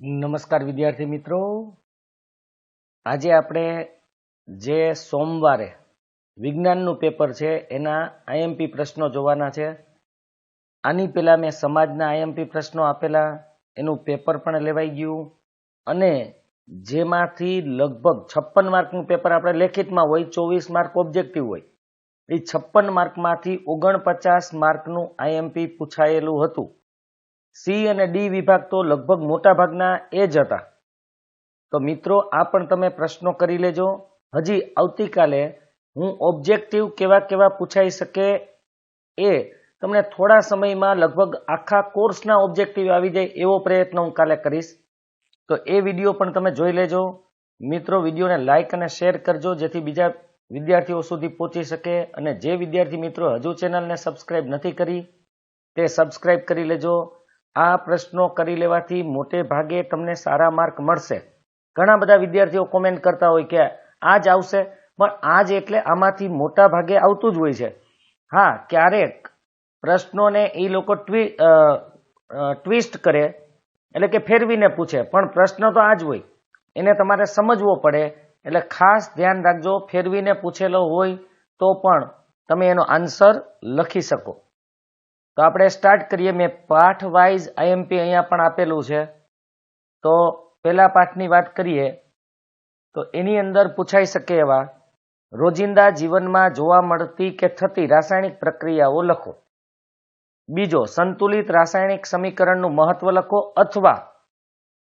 નમસ્કાર વિદ્યાર્થી મિત્રો. આજે આપણે જે સોમવારે વિજ્ઞાનનું પેપર છે, એના આઈએમપી પ્રશ્નો જોવાના છે. આની પહેલાં મેં સમાજના આઈએમપી પ્રશ્નો આપેલા, એનું પેપર પણ લેવાઈ ગયું. અને જેમાંથી લગભગ છપ્પન માર્કનું પેપર આપણે લેખિતમાં હોય, ચોવીસ માર્ક ઓબ્જેક્ટિવ હોય. એ છપ્પન માર્કમાંથી ઓગણપચાસ માર્કનું આઈએમપી પૂછાયેલું હતું. સી અને ડી વિભાગ તો લગભગ મોટા ભાગના એ જ હતા. તો મિત્રો, આ પણ તમે પ્રશ્નો કરી લેજો. હજી આવતીકાલે હું ઓબ્જેક્ટિવ કેવા કેવા પૂછાઈ શકે એ તમને થોડા સમયમાં લગભગ આખા કોર્સના ઓબ્જેક્ટિવ આવી જાય એવો પ્રયત્ન હું કાલે કરીશ. તો એ વીડિયો પણ તમે જોઈ લેજો. મિત્રો, વિડીયોને લાઇક અને શેર કરજો જેથી બીજા વિદ્યાર્થીઓ સુધી પહોંચી શકે અને જે વિદ્યાર્થી મિત્રો હજુ ચેનલને સબસ્ક્રાઇબ નથી કરી તે સબસ્ક્રાઇબ કરી લેજો. આ પ્રશ્નો કરી લેવાથી મોટે ભાગે તમને સારા માર્ક મળશે. ઘણા બધા વિદ્યાર્થીઓ કોમેન્ટ કરતા હોય કે આ જ આવશે, પણ આ જ એટલે આમાંથી મોટા ભાગે આવતું જ હોય છે. હા, ક્યારેક પ્રશ્નોને એ લોકો ટ્વી ટ્વિસ્ટ કરે, એટલે કે ફેરવીને પૂછે, પણ પ્રશ્ન તો આ જ હોય. એને તમારે સમજવો પડે, એટલે ખાસ ધ્યાન રાખજો, ફેરવીને પૂછેલો હોય તો પણ તમે એનો આન્સર લખી શકો. તો આપણે સ્ટાર્ટ કરીએ મેં પાઠ વાઇઝ આઈએમપી અહીંયા પણ આપેલું છે. તો પહેલા પાઠની વાત કરીએ, તો એની અંદર પૂછાઈ શકે એવા, રોજિંદા જીવનમાં જોવા મળતી કે થતી રાસાયણિક પ્રક્રિયાઓ લખો. બીજો, સંતુલિત રાસાયણિક સમીકરણનું મહત્વ લખો અથવા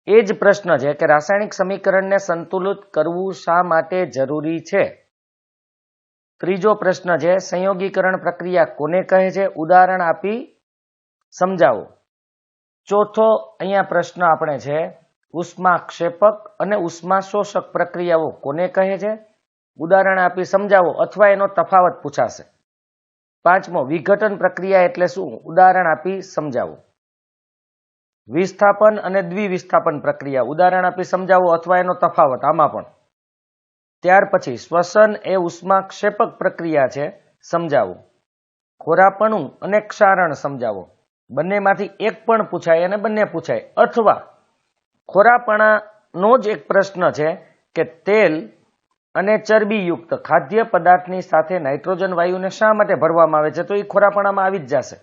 એ જ પ્રશ્ન છે કે રાસાયણિક સમીકરણને સંતુલિત કરવું શા માટે જરૂરી છે? ત્રીજો પ્રશ્ન છે, સંયોગીકરણ પ્રક્રિયા કોને કહે છે? ઉદાહરણ આપી સમજાવો. ચોથો અહીંયા પ્રશ્ન આપણે છે, ઉષ્માક્ષેપક અને ઉષ્મા શોષક પ્રક્રિયાઓ કોને કહે છે? ઉદાહરણ આપી સમજાવો અથવા એનો તફાવત પૂછાશે. પાંચમો, વિઘટન પ્રક્રિયા એટલે શું? ઉદાહરણ આપી સમજાવો. વિસ્થાપન અને દ્વિવિસ્થાપન પ્રક્રિયા. ઉદાહરણ આપી સમજાવો અથવા એનો તફાવત, આમાં પણ. ત્યાર પછી શ્વસન એ ઉષ્માક્ષેપક પ્રક્રિયા છે, સમજાવો. ખોરાપણું અને ક્ષારણ સમજાવો. બંનેમાંથી એક પણ પૂછાય અને બંને પૂછાય. અથવા ખોરાપણાનો જ એક પ્રશ્ન છે કે તેલ અને ચરબીયુક્ત ખાદ્ય પદાર્થની સાથે નાઇટ્રોજન વાયુને શા માટે ભરવામાં આવે છે? તો એ ખોરાપણામાં આવી જ જશે.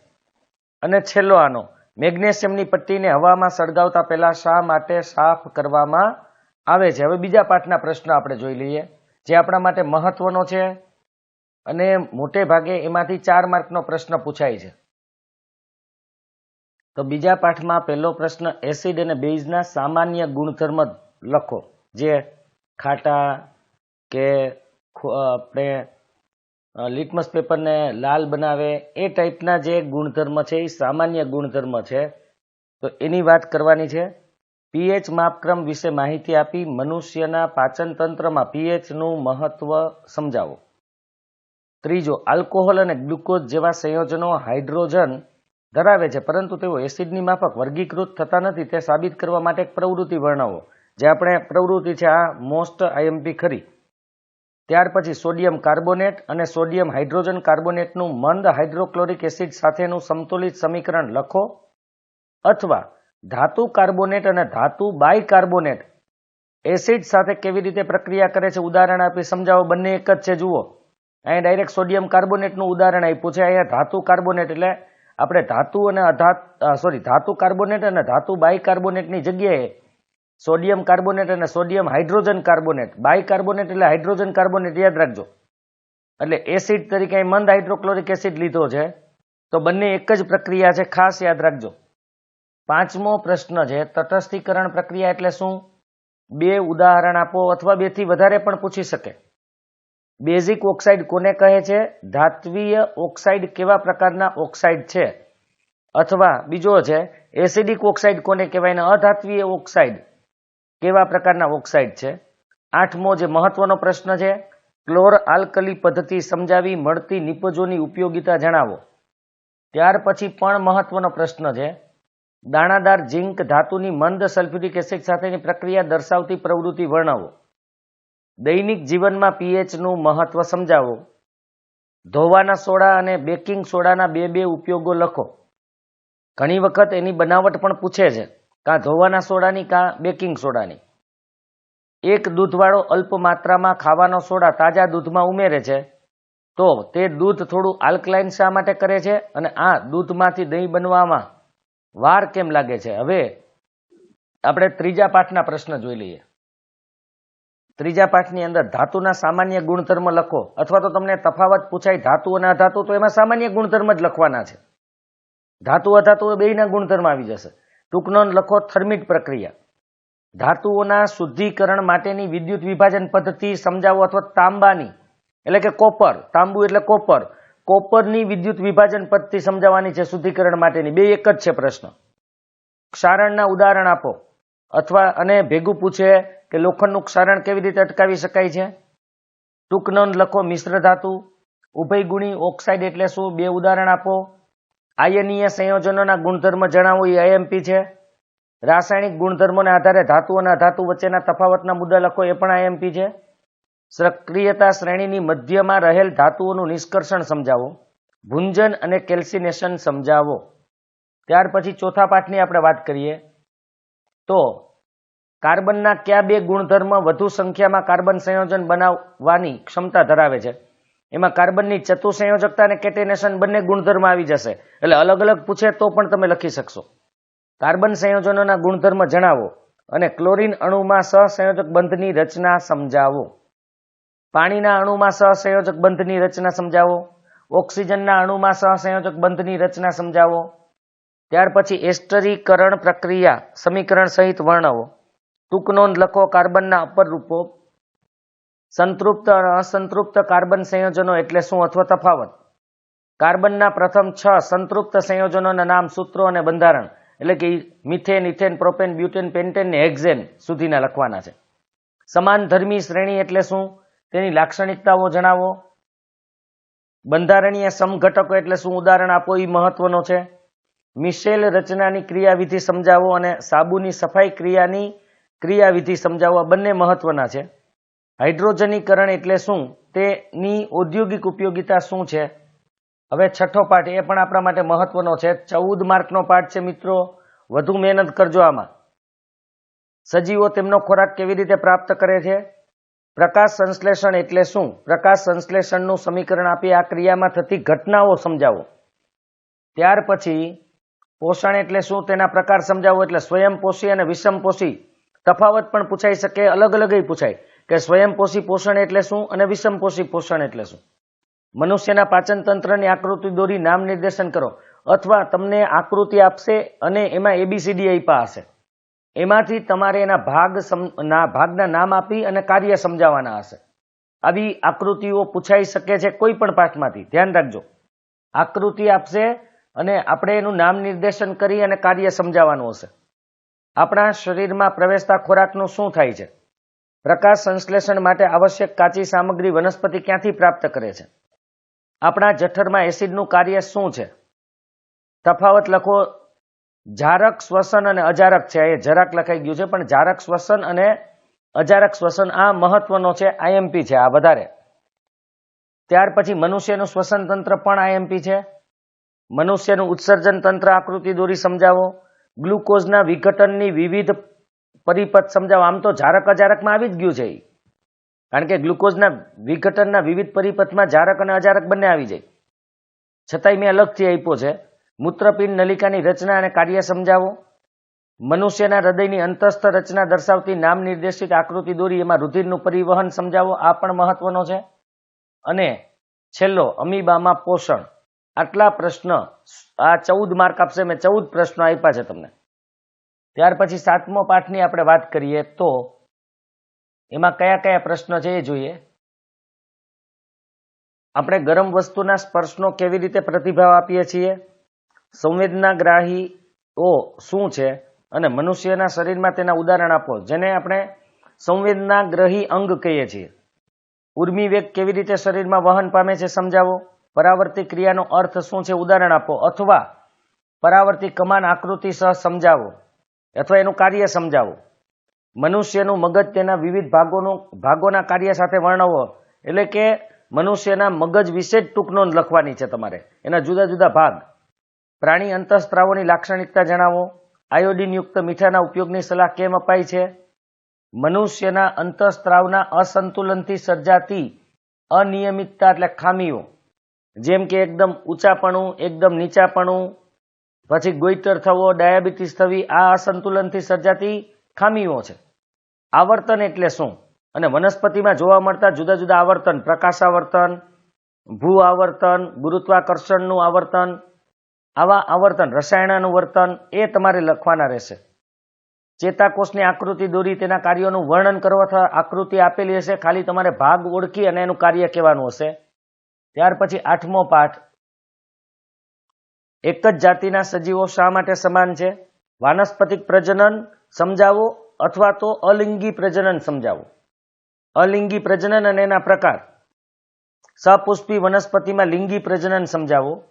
અને છેલ્લો આનો, મેગ્નેશિયમની પટ્ટીને હવામાં સળગાવતા પહેલા શા માટે સાફ કરવામાં આવે છે. હવે બીજા પાઠના પ્રશ્ન આપણે જોઈ લઈએ. જે આપણા માટે મહત્વનો છે અને મોટે ભાગે એમાંથી ચાર માર્કનો પ્રશ્ન પૂછાય છે. તો બીજા પાઠમાં પહેલો પ્રશ્ન, એસિડ અને બેઝના સામાન્ય ગુણધર્મ લખો. જે ખાટા કે આપણે લિટમસ પેપરને લાલ બનાવે, એ ટાઈપના જે ગુણધર્મ છે, એ સામાન્ય ગુણધર્મ છે. તો એની વાત કરવાની છે. પીએચ માપક્રમ વિશે માહિતી આપી મનુષ્યના પાચન તંત્રમાં પીએચનું મહત્વ સમજાવો. ત્રીજો, આલ્કોહોલ અને ગ્લુકોઝ જેવા સંયોજનો હાઇડ્રોજન ધરાવે છે, પરંતુ તેઓ એસિડની માફક વર્ગીકૃત થતા નથી, તે સાબિત કરવા માટે એક પ્રવૃત્તિ વર્ણવો, જે આપણે, પ્રવૃત્તિ છે આ મોસ્ટ આઈએમપી ખરી. ત્યાર પછી સોડિયમ કાર્બોનેટ અને સોડિયમ હાઇડ્રોજન કાર્બોનેટનું મંદ હાઇડ્રોક્લોરિક એસિડ સાથેનું સમતુલિત સમીકરણ લખો, અથવા ધાતુ કાર્બોનેટ અને ધાતુ બાયકાર્બોનેટ એસિડ સાથે કેવી રીતે પ્રક્રિયા કરે છે? ઉદાહરણ આપી સમજાવો, બંને એક જ છે, જુઓ. અહીંયા ડાયરેક્ટ સોડિયમ કાર્બોનેટનું ઉદાહરણ આપ્યું છે. અહીંયા ધાતુ કાર્બોનેટ એટલે આપણે ધાતુ અને અધાત સોરી ધાતુ કાર્બોનેટ અને ધાતુ બાયકાર્બોનેટની જગ્યાએ સોડિયમ કાર્બોનેટ અને સોડિયમ હાઇડ્રોજન કાર્બોનેટ બાયકાર્બોનેટ એટલે હાઇડ્રોજન કાર્બોનેટ યાદ રાખજો. એટલે એસિડ તરીકે મંદ હાઇડ્રોક્લોરિક એસિડ લીધો છે. તો બંને એક જ પ્રક્રિયા છે. ખાસ યાદ રાખજો. પાંચમો પ્રશ્ન છે, તટસ્થીકરણ પ્રક્રિયા એટલે શું? બે ઉદાહરણ આપો અથવા બેથી વધારે પણ પૂછી શકે. બેઝિક ઓક્સાઇડ કોને કહે છે? ધાત્વીય ઓક્સાઇડ કેવા પ્રકારના ઓક્સાઇડ છે? અથવા બીજો છે, એસિડિક ઓક્સાઇડ કોને કહેવાય ને અધાત્વીય ઓક્સાઇડ કેવા પ્રકારના ઓક્સાઇડ છે? આઠમો જે મહત્વનો પ્રશ્ન છે ક્લોર આલ્કલી પદ્ધતિ સમજાવી મળતી નિપજોની ઉપયોગિતા જણાવો. ત્યાર પછી પણ મહત્વનો પ્રશ્ન છે દાણાદાર ઝીંક ધાતુની મંદ સલ્ફ્યુરિક એસિડ સાથેની પ્રક્રિયા દર્શાવતી પ્રવૃત્તિ વર્ણવો. દૈનિક જીવનમાં પીએચનું મહત્વ સમજાવો. ધોવાના સોડા અને બેકિંગ સોડાના બે બે ઉપયોગો લખો. ઘણી વખત એની બનાવટ પણ પૂછે છે, કાં ધોવાના સોડાની, કાં બેકિંગ સોડાની? એક દૂધવાળો અલ્પ માત્રામાં ખાવાનો સોડા તાજા દૂધમાં ઉમેરે છે, તો તે દૂધ થોડું આલ્કલાઇન શા માટે કરે છે અને આ દૂધમાંથી દહીં બનવામાં વાર કેમ લાગે છે? હવે આપણે ત્રીજા પાઠના પ્રશ્ન જોઈ લઈએ. ત્રીજા પાઠની અંદર ધાતુના સામાન્ય ગુણધર્મ લખો. અથવા તો તમને તફાવત પૂછાય, ધાતુ અને અધાતુ, તો એમાં સામાન્ય ગુણધર્મ જ લખવાના છે. ધાતુ, અધાતુ એ બેયના ગુણધર્મ આવી જશે. ટૂંકનો લખો, થર્મિટ પ્રક્રિયા. ધાતુઓના શુદ્ધિકરણ માટેની વિદ્યુત વિભાજન પદ્ધતિ સમજાવો અથવા તાંબાની. એટલે કે કોપર. તાંબુ એટલે કોપર. કોપરની વિદ્યુત વિભાજન પદ્ધતિ સમજાવવાની છે શુદ્ધિકરણ માટેની. બે એક જ છે પ્રશ્ન. ક્ષારણના ઉદાહરણ આપો. અથવા અને ભેગું પૂછે કે લોખંડનું ક્ષારણ કેવી રીતે અટકાવી શકાય છે? ટૂંક નોંધ લખો મિશ્ર ધાતુ ઉભયગુણી ઓક્સાઇડ એટલે શું? બે ઉદાહરણ આપો. આયનીય સંયોજનોના ગુણધર્મ જણાવો, એ આઈએમપી છે. રાસાયણિક ગુણધર્મોના આધારે ધાતુ અને અધાતુ વચ્ચેના તફાવતના મુદ્દા લખો, એ પણ આઈએમપી છે. સક્રિયતા શ્રેણીની મધ્યમાં રહેલ ધાતુઓનું નિષ્કર્ષણ સમજાવો. ભુંજન અને કેલ્સિનેશન સમજાવો. ત્યાર પછી ચોથા પાઠની આપણે વાત કરીએ. તો, કાર્બનના કયા બે ગુણધર્મ વધુ સંખ્યામાં કાર્બન સંયોજન બનાવવાની ક્ષમતા ધરાવે છે? એમાં કાર્બનની ચતુસંયોજકતા અને કેટેનેશન બંને ગુણધર્મ આવી જશે. એટલે અલગ અલગ પૂછે તો પણ તમે લખી શકશો. કાર્બન સંયોજનોના ગુણધર્મ જણાવો અને ક્લોરીન અણુમાં સહસંયોજક બંધની રચના સમજાવો. પાણીના અણુમાં સહસંયોજક બંધની રચના સમજાવો. ઓક્સિજનના અણુમાં સહસંયોજક બંધની રચના સમજાવો. ત્યાર પછી એસ્ટરીકરણ પ્રક્રિયા, સમીકરણ સહિત વર્ણવો. ટૂંક નોંધ લખો કાર્બનના અપર રૂપો. સંતૃપ્ત અને અસંતૃપ્ત કાર્બન સંયોજનો એટલે શું અથવા તફાવત? કાર્બનના પ્રથમ છ સંતૃપ્ત સંયોજનોના નામ, સૂત્રો અને બંધારણ એટલે કે methane, ethane, propane, butane, pentane ને હેક્ઝેન સુધીના લખવાના છે. સમાન ધર્મી શ્રેણી એટલે શું? તેની લાક્ષણિકતાઓ જણાવો. બંધારણીય સમઘટકો એટલે શું? ઉદાહરણ આપો એ મહત્વનો છે. મિશેલ રચનાની ક્રિયાવિધિ સમજાવો અને સાબુની સફાઈ ક્રિયાની ક્રિયાવિધિ સમજાવવા બંને મહત્વના છે. હાઇડ્રોજનીકરણ એટલે શું? તેની ઔદ્યોગિક ઉપયોગિતા શું છે? હવે છઠ્ઠો પાઠ, એ પણ આપણા માટે મહત્વનો છે. ચૌદ માર્કનો પાઠ છે મિત્રો. વધુ મહેનત કરજો આમાં. સજીવો તેમનો ખોરાક કેવી રીતે પ્રાપ્ત કરે છે? પ્રકાશ સંશ્લેષણ એટલે શું? પ્રકાશ સંશ્લેષણનું સમીકરણ આપી આ ક્રિયામાં થતી ઘટનાઓ સમજાવો. ત્યાર પછી પોષણ એટલે શું તેના પ્રકાર સમજાવો એટલે સ્વયંપોષી અને વિષમપોષી તફાવત પણ પૂછાઈ શકે, અલગ અલગ પૂછાય. કે સ્વયંપોષી પોષણ એટલે શું અને વિષમપોષી પોષણ એટલે શું? મનુષ્યના પાચન તંત્રની આકૃતિ દોરી નામ નિર્દેશન કરો. અથવા તમને આકૃતિ આપશે અને એમાં એબીસીડી આપ્યા હશે. એમાંથી તમારે એના ભાગ ના, ભાગના નામ આપી અને કાર્ય સમજાવવાના હશે. આવી આકૃતિઓ પૂછાઈ શકે છે કોઈ પણ પાઠમાંથી. ધ્યાન રાખજો. આકૃતિ આપશે અને આપણે એનું નામ નિર્દેશન કરી અને કાર્ય સમજાવવાનું હશે. આપણા શરીરમાં પ્રવેશતા ખોરાકનું શું થાય છે? પ્રકાશ સંશ્લેષણ માટે આવશ્યક કાચી સામગ્રી વનસ્પતિ ક્યાંથી પ્રાપ્ત કરે છે? આપણા જઠરમાં એસિડનું કાર્ય શું છે? તફાવત લખો જારક શ્વસન અને અજારક છે. એ જરાક લખાઈ ગયું છે, પણ જારક શ્વસન અને અજારક શ્વસન આ મહત્વનો છે આઈએમપી છે, આ વધારે. ત્યાર પછી મનુષ્યનું શ્વસન તંત્ર પણ આઈએમપી છે. મનુષ્યનું ઉત્સર્જન તંત્ર આકૃતિ દોરી સમજાવો. ગ્લુકોઝના વિઘટનની વિવિધ પરિપથ સમજાવો. આમ તો જારક અજારકમાં આવી જ ગયું છે. કારણ કે ગ્લુકોઝના વિઘટનના વિવિધ પરિપથમાં જારક અને અજારક બંને આવી જાય. છતાંય મેં અલગથી આપ્યો છે. મૂત્રપિંડ નલિકાની રચના અને કાર્ય સમજાવો. મનુષ્યના હૃદયની અંતસ્થ રચના દર્શાવતી નામ નિર્દેશિત આકૃતિ દોરી, એમાં રુધિરનું પરિવહન સમજાવો, આ પણ મહત્વનો છે. અને છેલ્લો, અમીબામાં પોષણ. આટલા પ્રશ્ન, આ ચૌદ માર્ક આપશે, મેં ચૌદ પ્રશ્નો આપ્યા છે તમને. ત્યાર પછી સાતમો પાઠની આપણે વાત કરીએ તો, એમાં કયા કયા પ્રશ્નો છે એ જોઈએ. આપણે ગરમ વસ્તુના સ્પર્શનો કેવી રીતે પ્રતિભાવ આપીએ છીએ? સંવેદનાગ્રાહીઓ શું છે? અને મનુષ્યના શરીરમાં તેના ઉદાહરણ આપો, જેને આપણે સંવેદનાગ્રહી અંગ કહીએ છીએ. ઉર્મિવેગ કેવી રીતે શરીરમાં વહન પામે છે સમજાવો? પરાવર્તી ક્રિયાનો અર્થ શું છે? ઉદાહરણ આપો. અથવા પરાવર્તી કમાન આકૃતિ સહ સમજાવો. અથવા એનું કાર્ય સમજાવો. મનુષ્યનું મગજ તેના વિવિધ ભાગોનું, ભાગોના કાર્ય સાથે વર્ણવો. એટલે કે મનુષ્યના મગજ વિશે જ ટૂંક નોંધ લખવાની છે તમારે. એના જુદા જુદા ભાગ. પ્રાણી અંતઃસ્ત્રાવોની લાક્ષણિકતા જણાવો. આયોડિનયુક્ત મીઠાના ઉપયોગની સલાહ કેમ અપાય છે? મનુષ્યના અંતઃસ્ત્રાવના અસંતુલનથી સર્જાતી અનિયમિતતા એટલે ખામીઓ. જેમ કે એકદમ ઊંચાપણું, એકદમ નીચાપણું. પછી ગોઈતર થવો, ડાયાબિટીસ થવી, આ અસંતુલનથી સર્જાતી ખામીઓ છે. આવર્તન એટલે શું? અને વનસ્પતિમાં જોવા મળતા જુદા જુદા આવર્તન પ્રકાશ આવર્તન ભૂ આવર્તન, ગુરુત્વાકર્ષણનું આવર્તન આવા આવર્તન, રસાયણાનું વર્તન એ તમારે લખવાના રહેશે. ચેતાકોષની આકૃતિ દોરી તેના કાર્યોનું વર્ણન કરવા આકૃતિ આપેલી હશે, ખાલી તમારે ભાગ ઓળખી અને એનું કાર્ય કહેવાનું હશે. ત્યાર પછી આઠમો પાઠ. એક જ જાતિના સજીવો શા માટે સમાન છે? વાનસ્પતિક પ્રજનન સમજાવો અથવા તો અલિંગી પ્રજનન સમજાવો. અલિંગી પ્રજનન અને એના પ્રકાર. સપુષ્પી વનસ્પતિમાં લિંગી પ્રજનન સમજાવો.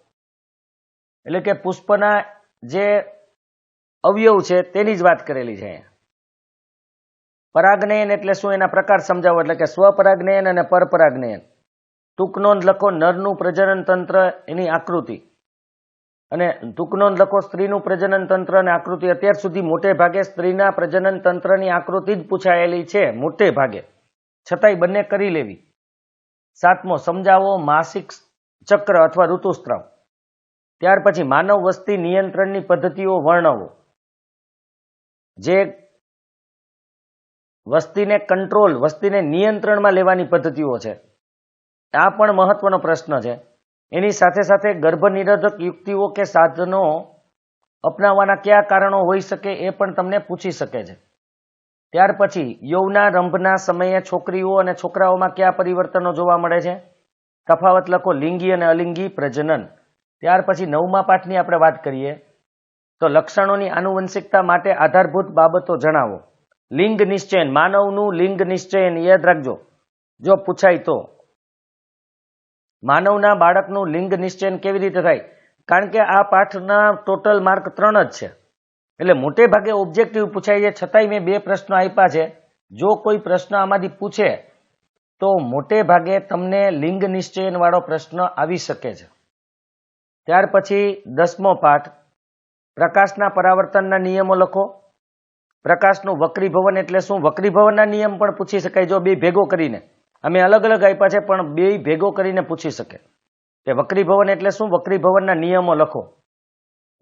એટલે કે પુષ્પના જે અવયવ છે, તેની જ વાત કરેલી છે. પરાગનયન એટલે શું? એના પ્રકાર સમજાવો. એટલે કે સ્વપરાગનયન અને પરપરાગનયન. ટૂંકનોંધ લખો, નરનું પ્રજનન તંત્ર એની આકૃતિ. અને ટૂંકનોંધ લખો, સ્ત્રીનું પ્રજનન તંત્ર અને આકૃતિ. અત્યાર સુધી મોટે ભાગે સ્ત્રીના પ્રજનન તંત્રની આકૃતિ જ પૂછાયેલી છે, મોટે ભાગે. છતાંય બંને કરી લેવી. સાતમો, સમજાવો માસિક ચક્ર અથવા ઋતુસ્ત્રાવ. ત્યાર પછી માનવ વસ્તી નિયંત્રણની પદ્ધતિઓ વર્ણવો. જે વસ્તીને કંટ્રોલ, વસ્તીને નિયંત્રણમાં લેવાની પદ્ધતિઓ છે. આ પણ મહત્વનો પ્રશ્ન છે. એની સાથે સાથે ગર્ભનિરોધક યુક્તિઓ કે સાધનો અપનાવવાના કયા કારણો હોઈ શકે એ પણ તમને પૂછી શકે છે. ત્યાર પછી યૌવના રંભના સમયે છોકરીઓ અને છોકરાઓમાં કયા પરિવર્તનો જોવા મળે છે? તફાવત લખો, લિંગી અને અલિંગી પ્રજનન. ત્યાર પછી નવમા પાઠની આપણે વાત કરીએ, તો લક્ષણોની આનુવંશિકતા માટે આધારભૂત બાબતો જણાવો. લિંગ નિશ્ચયન, માનવનું લિંગ નિશ્ચયન યાદ રાખજો. જો પૂછાય તો, માનવના બાળકનું લિંગ નિશ્ચયન કેવી રીતે થાય? કારણ કે આ પાઠના ટોટલ માર્ક ત્રણ જ છે. એટલે મોટે ભાગે ઓબ્જેક્ટિવ પૂછાય છે, છતાંય મેં બે પ્રશ્નો આપ્યા છે. જો કોઈ પ્રશ્ન આમાંથી પૂછે, તો મોટે ભાગે તમને લિંગ નિશ્ચયન વાળો પ્રશ્ન આવી શકે છે. ત્યાર પછી દસમો પાઠ. પ્રકાશના પરાવર્તનના નિયમો લખો. પ્રકાશનું વક્રીભવન એટલે શું? વક્રીભવનના નિયમ પણ પૂછી શકાય. જો બે ભેગો કરીને. અમે અલગ અલગ આપ્યા છે, પણ બે ભેગો કરીને પૂછી શકે. કે વક્રીભવન એટલે શું? વક્રીભવનના નિયમો લખો.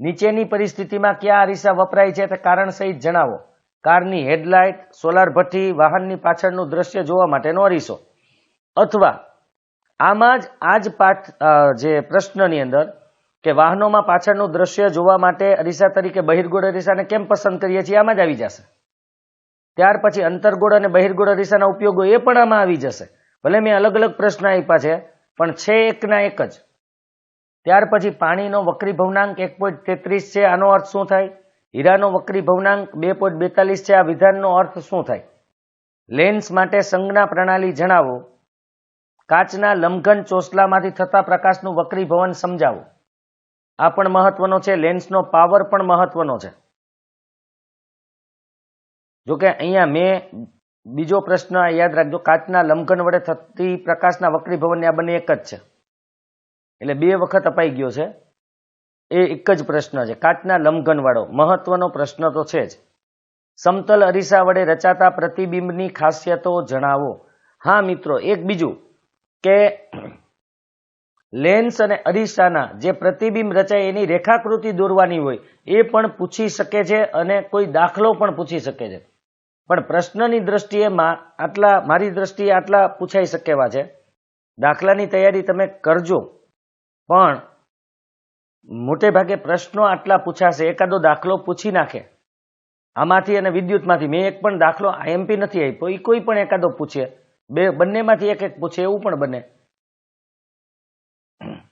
નીચેની પરિસ્થિતિમાં કયા અરીસા વપરાય છે તે કારણ સહિત જણાવો. કારની હેડલાઇટ, સોલાર ભઠ્ઠી, વાહનની પાછળનું દ્રશ્ય જોવા માટેનો અરીસો. અથવા આમાં જ આ જ પાઠ જે પ્રશ્નની અંદર કે વાહનોમાં પાછળનું દ્રશ્ય જોવા માટે અરીસા તરીકે બહિર્ગોળ અરીસાને કેમ પસંદ કરીએ છીએ, આમાં જ આવી જશે. ત્યાર પછી અંતરગોળ અને બહિર્ગોળ અરીસાના ઉપયોગો એ પણ આમાં આવી જશે. ભલે મેં અલગ અલગ પ્રશ્ન આપ્યા છે, પણ છે એકના એક જ. ત્યાર પછી પાણીનો વક્રી ભવનાંક એક તેત્રીસ છે, આનો અર્થ શું થાય? હીરાનો વક્રી ભવનાંક બે બેતાલીસ છે, આ વિધાનનો અર્થ શું થાય? લેન્સ માટે સંજ્ઞા પ્રણાલી જણાવો. કાચના લંઘન ચોસલામાંથી થતા પ્રકાશનું વક્રીભવન સમજાવો. આ પણ મહત્વનો છે લેન્સનો પાવર પણ મહત્વનો છે. જોકે અહીંયા મેં બીજો પ્રશ્ન યાદ રાખજો, કાચના લંઘન વડે થતી પ્રકાશના વક્રીભવનની આ બંને એક જ છે. એટલે બે વખત અપાઈ ગયો છે. એ એક જ પ્રશ્ન છે, કાચના લંઘનવાળો મહત્વનો પ્રશ્ન તો છે જ. સમતલ અરીસા વડે રચાતા પ્રતિબિંબની ખાસિયતો જણાવો. હા મિત્રો, એક બીજું કે લેન્સ અને અરીસાના જે પ્રતિબિંબ રચાય એની રેખાકૃતિ દોરવાની હોય, એ પણ પૂછી શકે છે અને કોઈ દાખલો પણ પૂછી શકે છે. પણ પ્રશ્નની દ્રષ્ટિએ આટલા, મારી દ્રષ્ટિએ આટલા પૂછાઈ શકે એવા છે. દાખલાની તૈયારી તમે કરજો. પણ મોટે ભાગે પ્રશ્નો આટલા પૂછાશે, એકાદો દાખલો પૂછી નાખે. આમાંથી અને વિદ્યુતમાંથી, મેં એક પણ દાખલો આઈએમપી નથી આપ્યો એ કોઈ પણ એકાદો પૂછે. બે, બંનેમાંથી એક એક પૂછે, એવું પણ બને.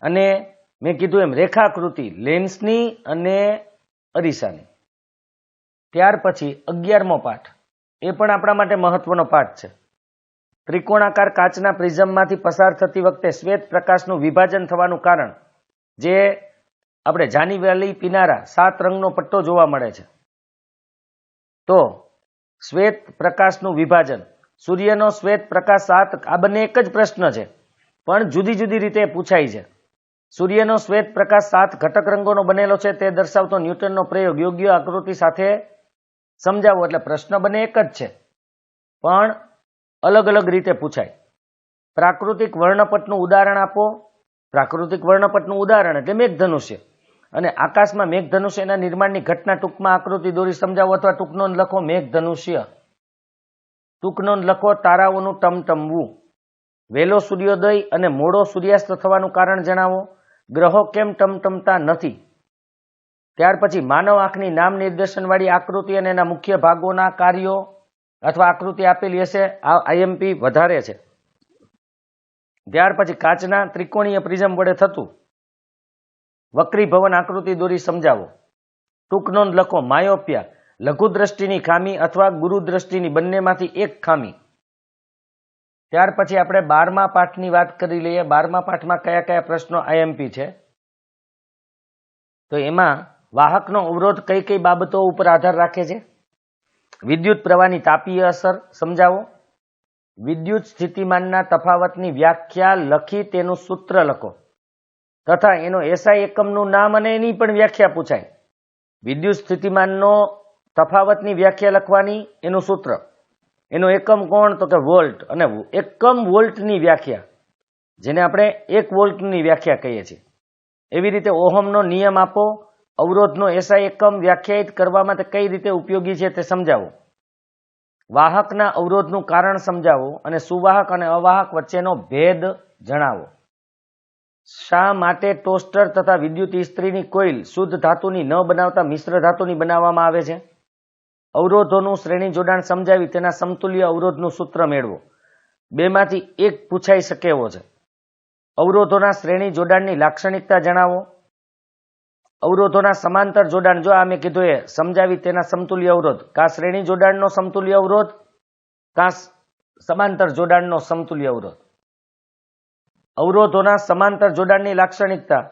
અને મેં કીધું એમ રેખાકૃતિ લેન્સની અને અરીસાની. ત્યાર પછી અગિયારમો પાઠ. એ પણ આપણા માટે મહત્વનો પાઠ છે. ત્રિકોણાકાર કાચના પ્રિઝમમાંથી પસાર થતી વખતે શ્વેત પ્રકાશનું વિભાજન થવાનું કારણ, જે આપણે જાની વાલી પીનારા સાત રંગનો પટ્ટો જોવા મળે છે. તો, શ્વેત પ્રકાશનું વિભાજન. સૂર્યનો શ્વેત પ્રકાશ સાત આ બંને એક જ પ્રશ્ન છે, પણ જુદી જુદી રીતે પૂછાય છે. સૂર્યનો શ્વેત પ્રકાશ સાત ઘટક રંગોનો બનેલો છે, તે દર્શાવતો ન્યૂટનનો પ્રયોગ યોગ્ય આકૃતિ સાથે સમજાવો, એટલે પ્રશ્ન બને એક જ છે. પણ અલગ અલગ રીતે પૂછાય. પ્રાકૃતિક વર્ણપટનું ઉદાહરણ આપો. પ્રાકૃતિક વર્ણપટનું ઉદાહરણ એટલે મેઘધનુષ્ય. અને આકાશમાં મેઘધનુષ્યના નિર્માણની ઘટના ટૂંકમાં આકૃતિ દોરી સમજાવો અથવા ટૂંકનોંધ લખો, મેઘધનુષ્ય. ટૂંકનોંધ લખો, તારાઓનું ટમટમવું. વહેલો સૂર્યોદય અને મોડો સૂર્યાસ્ત થવાનું કારણ જણાવો. ગ્રહો કેમ ટમટમતા નથી? ત્યાર પછી માનવ આંખની નામ નિર્દેશનવાળી આકૃતિ અને એના મુખ્ય ભાગોના કાર્યો અથવા આકૃતિ આપેલી હશે. આ આઈએમપી વધારે છે. ત્યાર પછી કાચના ત્રિકોણીય પ્રિઝમ વડે થતું વક્રીભવન આકૃતિ દોરી સમજાવો. ટૂંક નોંધ લખો, માયોપિયા લઘુ દ્રષ્ટિની ખામી અથવા ગુરુ દ્રષ્ટિની બંનેમાંથી એક ખામી. ત્યાર પછી આપણે બારમા પાઠની વાત કરી લઈએ. બારમા પાઠમાં કયા કયા પ્રશ્નો આઈએમપી છે? તો એમાં વાહકનો અવરોધ કઈ કઈ બાબતો ઉપર આધાર રાખે છે? વિદ્યુત પ્રવાહની તાપીય અસર સમજાવો. વિદ્યુત સ્થિતિમાનના તફાવતની વ્યાખ્યા લખી તેનું સૂત્ર લખો. તથા એનો એસઆઈ એકમનું નામ અને એની પણ વ્યાખ્યા પૂછાય. વિદ્યુત સ્થિતિમાનનો તફાવતની વ્યાખ્યા લખવાની એનું સૂત્ર. એનો એકમ કોણ? તો કે વોલ્ટ. અને એકમ વોલ્ટની વ્યાખ્યા, જેને આપણે એક વોલ્ટની વ્યાખ્યા કહીએ છીએ. એવી રીતે ઓહમનો નિયમ આપો, અવરોધનો એસઆઈ એકમ વ્યાખ્યાયિત કરવામાં તે કઈ રીતે ઉપયોગી છે તે સમજાવો. વાહકના અવરોધનું કારણ સમજાવો અને સુવાહક અને અવાહક વચ્ચેનો ભેદ જણાવો. શા માટે ટોસ્ટર તથા વિદ્યુત ઇસ્ત્રીની કોઇલ શુદ્ધ ધાતુની ન બનાવતા મિશ્ર ધાતુની બનાવવામાં આવે છે? અવરોધોનું શ્રેણી જોડાણ સમજાવી તેના સમતુલ્ય અવરોધનું સૂત્ર મેળવો. બેમાંથી એક પૂછાઈ શકે એવો છે. અવરોધોના શ્રેણી જોડાણની લાક્ષણિકતા જણાવો. અવરોધોના સમાંતર જોડાણ, જો આ મેં કીધું એ, સમજાવી તેના સમતુલ્ય અવરોધ. કા શ્રેણી જોડાણનો સમતુલ્ય અવરોધ, કા સમાંતર જોડાણનો સમતુલ્ય અવરોધ. અવરોધોના સમાંતર જોડાણની લાક્ષણિકતા,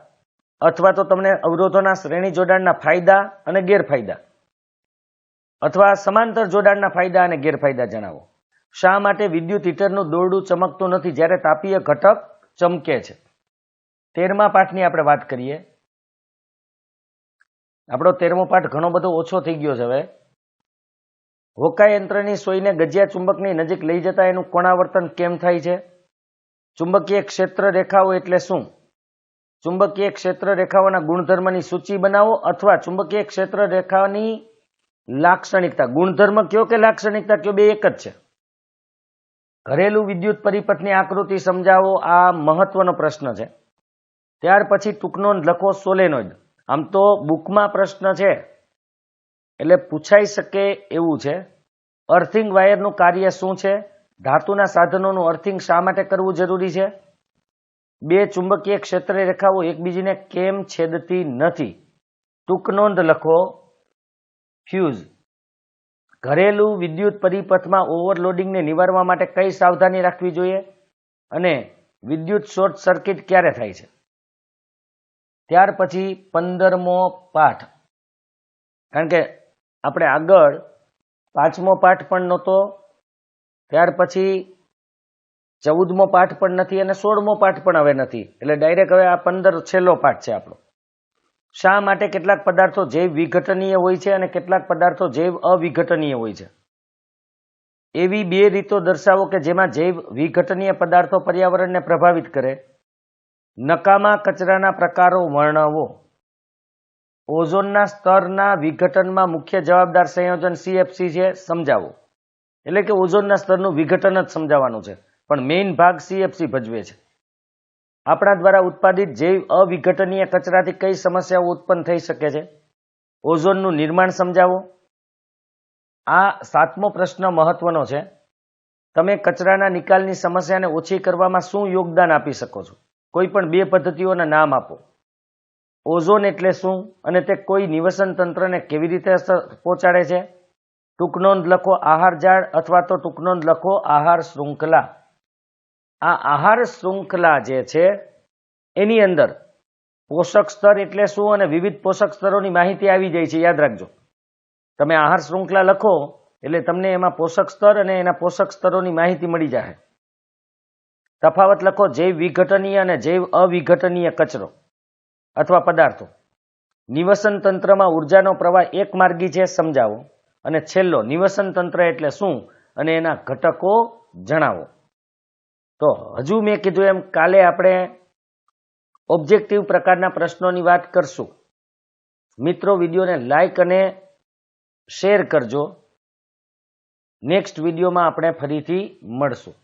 અથવા તો તમને અવરોધોના શ્રેણી જોડાણના ફાયદા અને ગેરફાયદા. અથવા સમાંતર જોડાણના ફાયદા અને ગેરફાયદા જણાવો. શા માટે વિદ્યુત હીટરનું દોરડું ચમકતું નથી જ્યારે તાપીય ઘટક ચમકે છે? તેરમા પાઠની આપણે વાત કરીએ. આપણો તેરમો પાઠ ઘણો બધો ઓછો થઈ ગયો છે હવે. હોકા યંત્રની સોયને ગજિયા ચુંબકની નજીક લઈ જતા એનું કોણાવર્તન કેમ થાય છે? ચુંબકીય ક્ષેત્ર રેખાઓ એટલે શું? ચુંબકીય ક્ષેત્ર રેખાઓના ગુણધર્મની સૂચિ બનાવો અથવા ચુંબકીય ક્ષેત્ર રેખાની લાક્ષણિકતા, ગુણધર્મ કયો કે લાક્ષણિકતા કયો બે એક જ છે. ઘરેલું વિદ્યુત પરિપથની આકૃતિ સમજાવો, આ મહત્વનો પ્રશ્ન છે. ત્યાર પછી ટૂંકનોંધ લખો સોલેનોઇડ. આમ તો બુકમાં પ્રશ્ન છે. એટલે પૂછાઈ શકે એવું છે, અર્થિંગ વાયરનું કાર્ય શું છે? ધાતુના સાધનોનું અર્થિંગ શા માટે કરવું જરૂરી છે? બે ચુંબકીય ક્ષેત્ર રેખાઓ એકબીજીને કેમ છેદતી નથી? ટૂંકનોંધ લખો ફ્યુઝ ઘરેલું વિદ્યુત પરિપથમાં ઓવરલોડિંગને નિવારવા માટે કઈ સાવધાની રાખવી જોઈએ અને વિદ્યુત શોર્ટ સર્કિટ ક્યારે થાય છે? ત્યાર પછી પંદરમો પાઠ. કારણ કે આપણે આગળ પાંચમો પાઠ પણ નહોતો, ત્યાર પછી ચૌદમો પાઠ પણ નથી અને સોળમો પાઠ પણ હવે નથી. એટલે ડાયરેક્ટ હવે આ પંદર છેલ્લો પાઠ છે આપણો. શા માટે કેટલાક પદાર્થો જૈવ વિઘટનીય હોય છે અને કેટલાક પદાર્થો જૈવ અવિઘટનીય હોય છે? એવી બે રીતો દર્શાવો કે જેમાં જૈવ વિઘટનીય પદાર્થો પર્યાવરણને પ્રભાવિત કરે. નકામા કચરાના પ્રકારો વર્ણવો. ઓઝોનના સ્તરના વિઘટનમાં મુખ્ય જવાબદાર સંયોજન સીએફસી છે, સમજાવો. એટલે કે ઓઝોનના સ્તરનું વિઘટન જ સમજાવવાનું છે. પણ મેઇન ભાગ સીએફસી ભજવે છે. આપણા દ્વારા ઉત્પાદિત જૈવ અવિઘટનીય કચરાથી કઈ સમસ્યાઓ ઉત્પન્ન થઈ શકે છે? ઓઝોનનું નિર્માણ સમજાવો. આ સાતમો પ્રશ્ન મહત્વનો છે. તમે કચરાના નિકાલની સમસ્યાને ઓછી કરવામાં શું યોગદાન આપી શકો છો? કોઈ પણ બે પદ્ધતિઓના નામ આપો. ઓઝોન એટલે શું અને તે કોઈ નિવસન તંત્રને કેવી રીતે અસર પહોંચાડે છે? ટૂંકનોંધ લખો આહાર ઝાડ અથવા તો ટૂંકનોંધ લખો આહાર શૃંખલા. આ આહાર શૃંખલા જે છે, એની અંદર પોષક સ્તર એટલે શું અને વિવિધ પોષક સ્તરોની માહિતી આવી જાય છે, યાદ રાખજો. તમે આહાર શૃંખલા લખો, એટલે તમને એમાં પોષક સ્તર અને એના પોષક સ્તરોની માહિતી મળી જાય તફાવત લખો, જૈવ વિઘટનીય અને જૈવ અવિઘટનીય કચરો અથવા પદાર્થો. નિવસન તંત્રમાં ઉર્જાનો પ્રવાહ એક માર્ગી છે, સમજાવો. અને છેલ્લો, નિવસન તંત્ર એટલે શું? અને એના ઘટકો જણાવો. તો હજુ મેં કીધું એમ, કાલે આપણે ઓબ્જેક્ટિવ પ્રકારના પ્રશ્નોની વાત કરશું. મિત્રો, વિડીયોને લાઈક અને શેર કરજો. નેક્સ્ટ વિડીયોમાં આપણે ફરીથી મળશું.